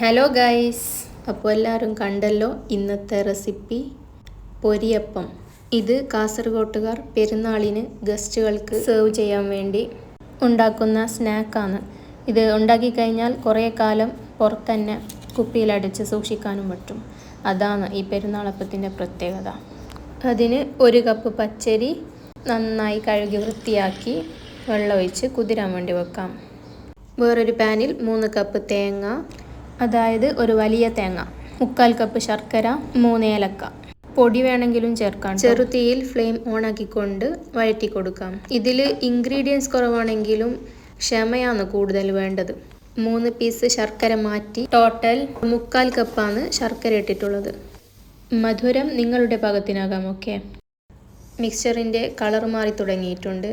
Hello guys അപ്പോൾ എല്ലാവരും കണ്ടല്ലോ ഇന്നത്തെ റെസിപ്പി പൊരിയപ്പം. ഇത് കാസർഗോട്ടുകാർ പെരുന്നാളിന് ഗസ്റ്റുകൾക്ക് സെർവ് ചെയ്യാൻ വേണ്ടി ഉണ്ടാക്കുന്ന സ്നാക്കാണ്. ഇത് ഉണ്ടാക്കി കഴിഞ്ഞാൽ കുറേ കാലം പുറത്തന്നെ കുപ്പിയിലടച്ച് സൂക്ഷിക്കാനും പറ്റും. അതാണ് ഈ പെരുന്നാളപ്പത്തിന്റെ പ്രത്യേകത. അതിന് ഒരു കപ്പ് പച്ചരി നന്നായി കഴുകി വൃത്തിയാക്കി വെള്ളമൊഴിച്ച് കുതിരാൻ വേണ്ടി വെക്കാം. വേറൊരു പാനിൽ മൂന്ന് കപ്പ് തേങ്ങ അതായത് ഒരു വലിയ തേങ്ങ മുക്കാൽ കപ്പ് ശർക്കര മൂന്ന് ഏലക്ക. പൊടി വേണമെങ്കിലും ചേർക്കാം ചെറുതീയിൽ ഫ്ലെയിം ഓൺ ആക്കിക്കൊണ്ട് വഴറ്റി കൊടുക്കാം. ഇതിൽ ഇൻഗ്രീഡിയൻസ് കുറവാണെങ്കിലും ക്ഷമയാണ് കൂടുതൽ വേണ്ടത്. മൂന്ന് പീസ് ശർക്കര മാറ്റി ടോട്ടൽ മുക്കാൽ കപ്പാണ് ശർക്കര ഇട്ടിട്ടുള്ളത്. മധുരം നിങ്ങളുടെ പാകത്തിനാകാം ഓക്കെ മിക്സ്ചറിന്റെ കളർ മാറി തുടങ്ങിയിട്ടുണ്ട്.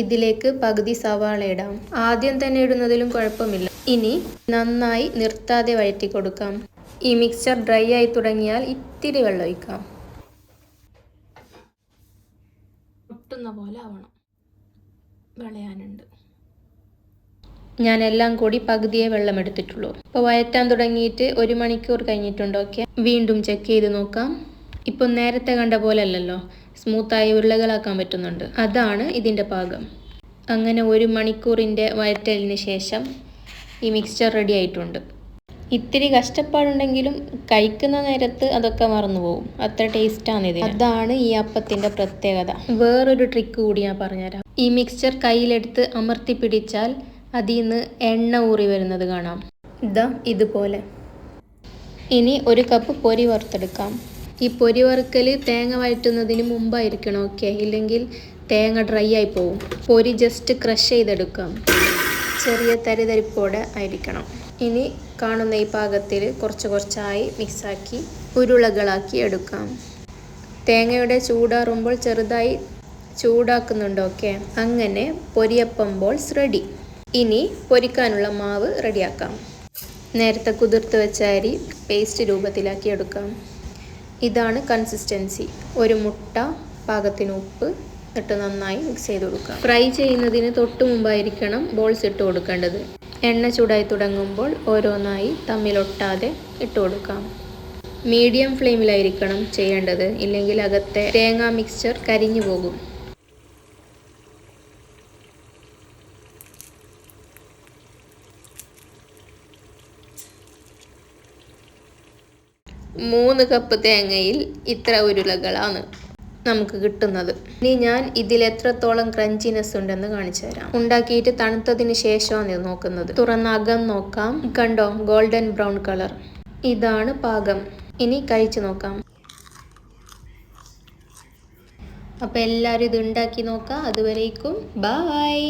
ഇതിലേക്ക് പകുതി സവാള ഇടാം. ആദ്യം തന്നെ ഇടുന്നതിലും കുഴപ്പമില്ല. ഇനി നന്നായി നിർത്താതെ വഴറ്റി കൊടുക്കാം. ഈ മിക്സ്ചർ ഡ്രൈ ആയി തുടങ്ങിയാൽ ഇത്തിരി വെള്ളം ഒഴിക്കാം. ഒട്ടുന്ന പോലെ ആവണം. വിളയാനുണ്ട്. ഞാൻ എല്ലാം കൂടി പകുതിയെ വെള്ളം എടുത്തിട്ടുള്ളൂ. ഇപ്പോൾ വയറ്റാൻ തുടങ്ങിയിട്ട് ഒരു മണിക്കൂർ കഴിഞ്ഞിട്ടുണ്ട് ഓക്കെ വീണ്ടും ചെക്ക് ചെയ്ത് നോക്കാം. ഇപ്പം നേരത്തെ കണ്ട പോലെ അല്ലല്ലോ സ്മൂത്തായി ഉരുളകളാക്കാൻ പറ്റുന്നുണ്ട്. അതാണ് ഇതിന്റെ പാകം. അങ്ങനെ ഒരു മണിക്കൂറിന്റെ വയറ്റലിന് ശേഷം ഈ മിക്സ്ചർ റെഡി ആയിട്ടുണ്ട്. ഇത്തിരി കഷ്ടപ്പാടുണ്ടെങ്കിലും കഴിക്കുന്ന നേരത്ത് അതൊക്കെ മറന്നു പോകും അത്ര ടേസ്റ്റാണ് ഇത് അതാണ് ഈ അപ്പത്തിന്റെ പ്രത്യേകത. വേറൊരു ട്രിക്ക് കൂടി ഞാൻ പറഞ്ഞുതരാം. ഈ മിക്സ്ചർ കയ്യിലെടുത്ത് അമർത്തി പിടിച്ചാൽ അതിൽ നിന്ന് എണ്ണ ഊറി വരുന്നത് കാണാം. ഇതാ ഇതുപോലെ. ഇനി ഒരു കപ്പ് പൊരി വറുത്തെടുക്കാം. ഈ പൊരി വറുക്കൽ തേങ്ങ വഴറ്റുന്നതിന് മുമ്പായിരിക്കണം ഓക്കെ ഇല്ലെങ്കിൽ തേങ്ങ ഡ്രൈ ആയി പോവും. പൊരി ജസ്റ്റ് ക്രഷ് ചെയ്തെടുക്കാം. ചെറിയ തരിതരിപ്പോടെ ആയിരിക്കണം. ഇനി കാണുന്ന ഈ പാകത്തിൽ കുറച്ച് കുറച്ചായി മിക്സാക്കി ഉരുളകളാക്കി എടുക്കാം. തേങ്ങയുടെ ചൂടാറുമ്പോൾ ചെറുതായി ചൂടാക്കുന്നുണ്ടോ ഓക്കെ അങ്ങനെ പൊരിയപ്പം ബോൾസ് റെഡി ഇനി പൊരിക്കാനുള്ള മാവ് റെഡിയാക്കാം നേരത്തെ കുതിർത്ത് വെച്ച അരി പേസ്റ്റ് രൂപത്തിലാക്കി എടുക്കാം. ഇതാണ് കൺസിസ്റ്റൻസി ഒരു മുട്ട പാകത്തിന് ഉപ്പ് ഇട്ട് നന്നായി മിക്സ് ചെയ്ത് കൊടുക്കുക. ഫ്രൈ ചെയ്യുന്നതിന് തൊട്ട് മുമ്പായിരിക്കണം ബോൾസ് ഇട്ട് കൊടുക്കേണ്ടത്. എണ്ണ ചൂടായി തുടങ്ങുമ്പോൾ ഓരോന്നായി തമ്മിലൊട്ടാതെ ഇട്ട് കൊടുക്കാം. മീഡിയം ഫ്ലെയിമിലായിരിക്കണം ചെയ്യേണ്ടത്. ഇല്ലെങ്കിൽ അകത്തെ തേങ്ങാ മിക്സ്ചർ കരിഞ്ഞു പോകും. മൂന്ന് കപ്പ് തേങ്ങയിൽ ഇത്ര ഉരുളകളാണ്. നമുക്ക് കിട്ടുന്നത്. ഇനി ഞാൻ ഇതിൽ എത്രത്തോളം ക്രഞ്ചിനെസ് ഉണ്ടെന്ന് കാണിച്ചു തരാം. ഉണ്ടാക്കിയിട്ട് തണുത്തതിന് ശേഷമാണ് ഇത് നോക്കുന്നത്. തുറന്ന അകം നോക്കാം. കണ്ടോ? ഗോൾഡൻ ബ്രൗൺ കളർ ഇതാണ് പാകം. ഇനി കഴിച്ചു നോക്കാം. അപ്പോൾ എല്ലാവരും ഇത് ഉണ്ടാക്കി നോക്കാം. അതുവരേക്കും. ബായ്